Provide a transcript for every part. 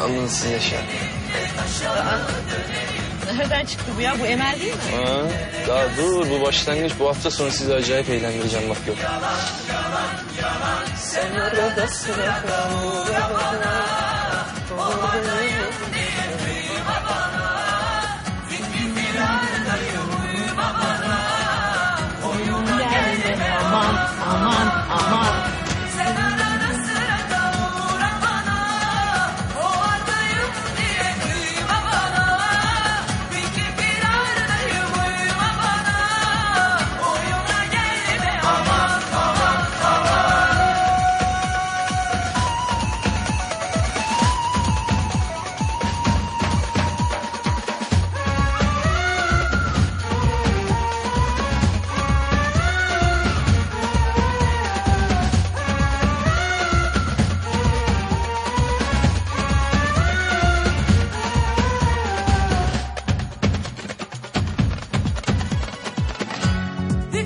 Alın size. Nereden çıktı bu ya? Bu Emel değil mi? Ha, daha dur bu başlangıç. Bu hafta sonu sizi acayip eğlendireceğim bak yok. Sen arada sırada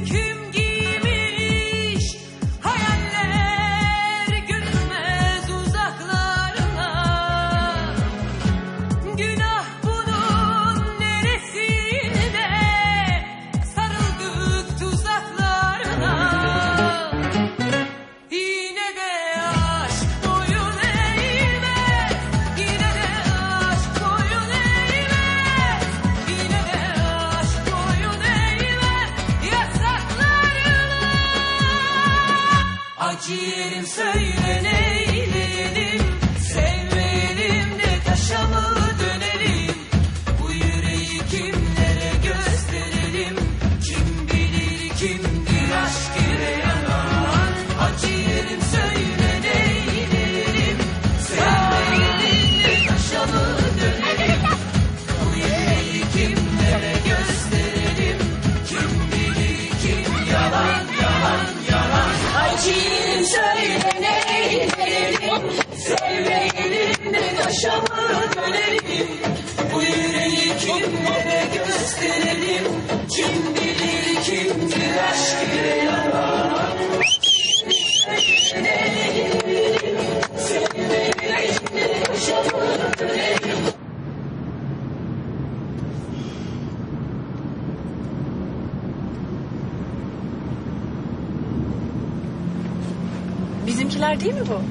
keep Yerim söyle neyleyelim Sevmeyelim de taşa mı dönelim Bizimkiler değil mi bu?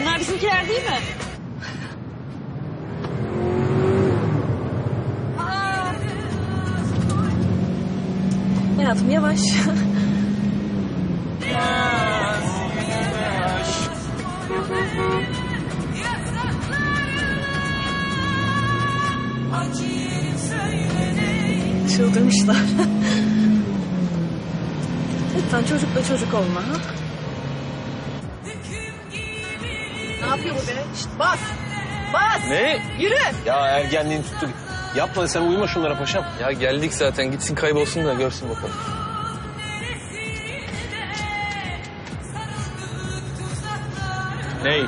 Bunlar bizimkiler değil mi? Hayatım yavaş. Çıldırmışlar. Lütfen çocukla çocuk olma. Ha? Ne yapıyor bu be? Şişt, bas. Bas. Ne? Yürü. Ya ergenliğini tuttu. Yapma sen uyuma şunlara paşam. Ya geldik zaten gitsin kaybolsun da görsün bakalım. Ney?